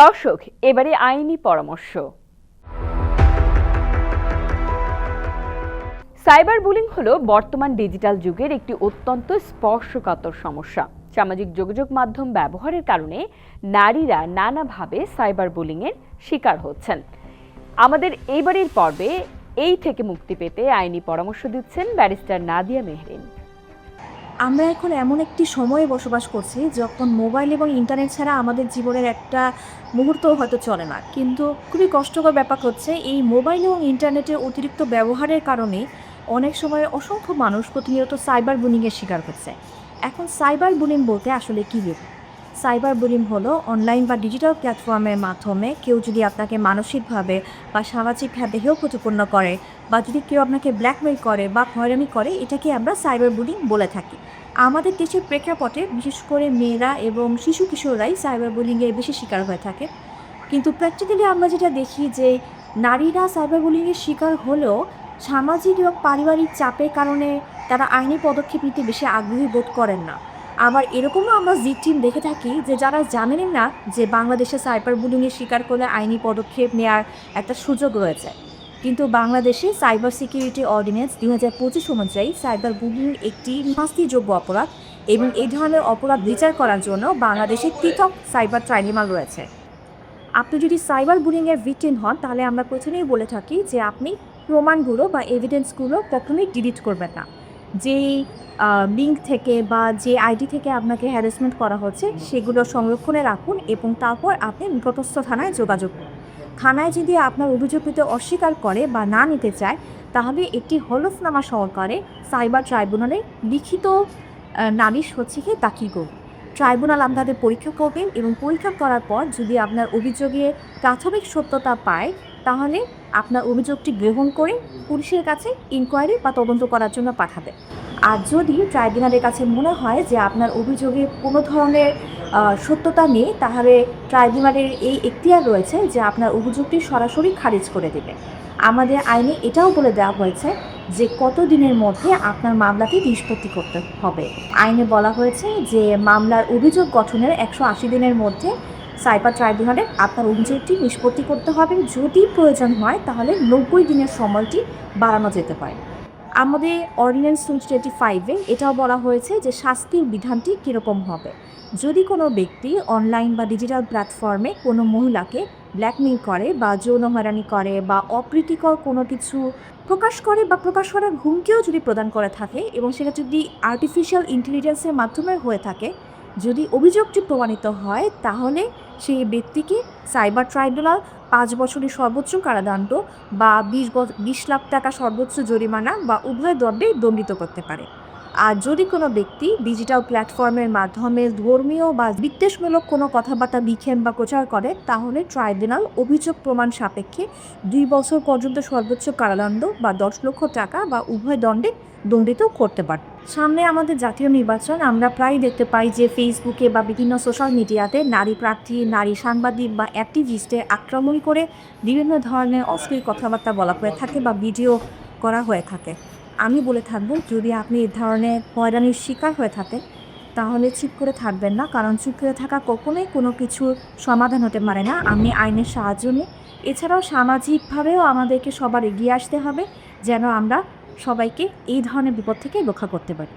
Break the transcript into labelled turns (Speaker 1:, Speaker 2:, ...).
Speaker 1: দর্শক, এবারে আইনি পরামর্শ। সাইবার বুলিং হলো বর্তমান ডিজিটাল যুগের একটি অত্যন্ত স্পর্শকাতর সমস্যা। সামাজিক যোগাযোগ মাধ্যম ব্যবহারের কারণে নারীরা নানাভাবে সাইবার বুলিংয়ের শিকার হচ্ছেন। আমাদের এইবারের পর্বে এই থেকে মুক্তি পেতে আইনি পরামর্শ দিচ্ছেন ব্যারিস্টার নাদিয়া মেহরিন।
Speaker 2: আমরা এখন এমন একটি সময়ে বসবাস করছি যখন মোবাইল এবং ইন্টারনেট ছাড়া আমাদের জীবনের একটা মুহূর্ত হয়তো চলে না। কিন্তু খুবই কষ্টকর ব্যাপার হচ্ছে এই মোবাইল এবং ইন্টারনেটের অতিরিক্ত ব্যবহারের কারণে অনেক সময় অসংখ্য মানুষ প্রতিনিয়ত সাইবার বুলিংয়ের শিকার হচ্ছে। এখন সাইবার বুলিং বলতে আসলে কী সাইবার বুলিং হলো অনলাইন বা ডিজিটাল প্ল্যাটফর্মের মাধ্যমে কেউ যদি আপনাকে মানসিকভাবে বা সামাজিকভাবে হেয় প্রতিপন্ন করে বা যদি কেউ আপনাকে ব্ল্যাকমেল করে বা হয়রানি করে, এটাকে আমরা সাইবার বুলিং বলে থাকি। আমাদের দেশের প্রেক্ষাপটে বিশেষ করে মেয়েরা এবং শিশু কিশোররাই সাইবার বুলিংয়ের বেশি শিকার হয়ে থাকে। কিন্তু প্র্যাকটিক্যালি আমরা যেটা দেখি যে নারীরা সাইবার বুলিংয়ের শিকার হলেও সামাজিক এবং পারিবারিক চাপের কারণে তারা আইনি পদক্ষেপ নিতে বেশি আগ্রহী বোধ করেন না। আবার এরকমও আমরা জি টিম দেখে থাকি যে যারা জানেনই না যে বাংলাদেশে সাইবার বুলিংয়ের শিকার করলে আইনি পদক্ষেপ নেওয়ার একটা সুযোগ রয়েছে। কিন্তু বাংলাদেশে সাইবার সিকিউরিটি অর্ডিন্যান্স দুই হাজার পঁচিশ অনুযায়ী সাইবার বুলিং একটি শাস্তিযোগ্য অপরাধ এবং এই ধরনের অপরাধ বিচার করার জন্য বাংলাদেশে পৃথক সাইবার ট্রাইব্যুনাল রয়েছে। আপনি যদি সাইবার বুলিংয়ের ভিকটিম হন, তাহলে আমরা প্রথমেই বলে থাকি যে আপনি প্রমাণগুলো বা এভিডেন্সগুলো কখনোই ডিলিট করবেন না। যেই লিঙ্ক থেকে বা যে আইডি থেকে আপনাকে হ্যারাসমেন্ট করা হচ্ছে, সেগুলো সংরক্ষণে রাখুন এবং তারপর আপনি নিকটস্থ থানায় যোগাযোগ করুন। থানায় যদি আপনার অভিযোগকৃত অস্বীকার করে বা না নিতে চায়, তাহলে একটি হলফনামা সহকারে সাইবার ট্রাইব্যুনালে লিখিত নালিশ হচ্ছে কি দাখিল করুন। ট্রাইব্যুনাল আপনাদের পরীক্ষা করবেন এবং পরীক্ষা করার পর যদি আপনার অভিযোগে প্রাথমিক সত্যতা পায় তাহলে আপনার অভিযোগটি গ্রহণ করে পুলিশের কাছে ইনকোয়ারি বা তদন্ত করার জন্য পাঠাবে। আর যদি ট্রাইব্যুনালের কাছে মনে হয় যে আপনার অভিযোগে কোনো ধরনের সত্যতা নেই, তাহলে ট্রাইব্যুনালের এই এখতিয়ার রয়েছে যে আপনার অভিযোগটি সরাসরি খারিজ করে দেবে। আমাদের আইনে এটাও বলে দেওয়া হয়েছে যে কত দিনের মধ্যে আপনার মামলাটি নিষ্পত্তি করতে হবে। আইনে বলা হয়েছে যে মামলার অভিযোগ গঠনের একশো আশি দিনের মধ্যে সাইবার ট্রাইব্যুনালে আপনার অভিযোগটি নিষ্পত্তি করতে হবে। যদি প্রয়োজন হয়, তাহলে নব্বই দিনের সময়টি বাড়ানো যেতে পারে। আমাদের অর্ডিন্যান্স টোয়েন্টি ফাইভে এটাও বলা হয়েছে যে শাস্তির বিধানটি কীরকম হবে। যদি কোনো ব্যক্তি অনলাইন বা ডিজিটাল প্ল্যাটফর্মে কোনো মহিলাকে ব্ল্যাকমেল করে বা যৌন হয়রানি করে বা অপ্রীতিকর কোনো কিছু প্রকাশ করে বা প্রকাশ করার হুমকিও যদি প্রদান করে থাকে এবং সেটা যদি আর্টিফিশিয়াল ইন্টেলিজেন্সের মাধ্যমে হয়ে থাকে যদি অভিযোগটি প্রমাণিত হয়, তাহলে সেই ব্যক্তিকে সাইবার ট্রাইব্যুনাল পাঁচ বছরের সর্বোচ্চ কারাদণ্ড বা বিশ বিশ লাখ টাকা সর্বোচ্চ জরিমানা বা উভয় দণ্ডে দণ্ডিত করতে পারে। আর যদি কোনো ব্যক্তি ডিজিটাল প্ল্যাটফর্মের মাধ্যমে ধর্মীয় বা বিদ্বেষমূলক কোনো কথাবার্তা লিখেন বা প্রচার করে, তাহলে ট্রাইব্যুনাল অভিযোগ প্রমাণ সাপেক্ষে দুই বছর পর্যন্ত সর্বোচ্চ কারাদণ্ড বা দশ লক্ষ টাকা বা উভয় দণ্ডে দণ্ডিত করতে পারে। সামনে আমাদের জাতীয় নির্বাচন, আমরা প্রায় দেখতে পাই যে ফেসবুকে বা বিভিন্ন সোশ্যাল মিডিয়াতে নারী প্রার্থী, নারী সাংবাদিক বা অ্যাক্টিভিস্টের আক্রমণ করে বিভিন্ন ধরনের অশ্লীল কথাবার্তা বলা হয়ে থাকে বা ভিডিও করা হয়ে থাকে। আমি বলে থাকব, যদি আপনি এ ধরনের হয়রানির শিকার হয়ে থাকেন, তাহলে চুপ করে থাকবেন না। কারণ চুপ করে থাকা কখনোই কোনো কিছুর সমাধান হতে পারে না। আমি আইনের সাহায্য নিই। এছাড়াও সামাজিকভাবেও আমাদেরকে সবার এগিয়ে আসতে হবে, যেন আমরা সবাইকে এই ধরনের বিপদ থেকে রক্ষা করতে পারি।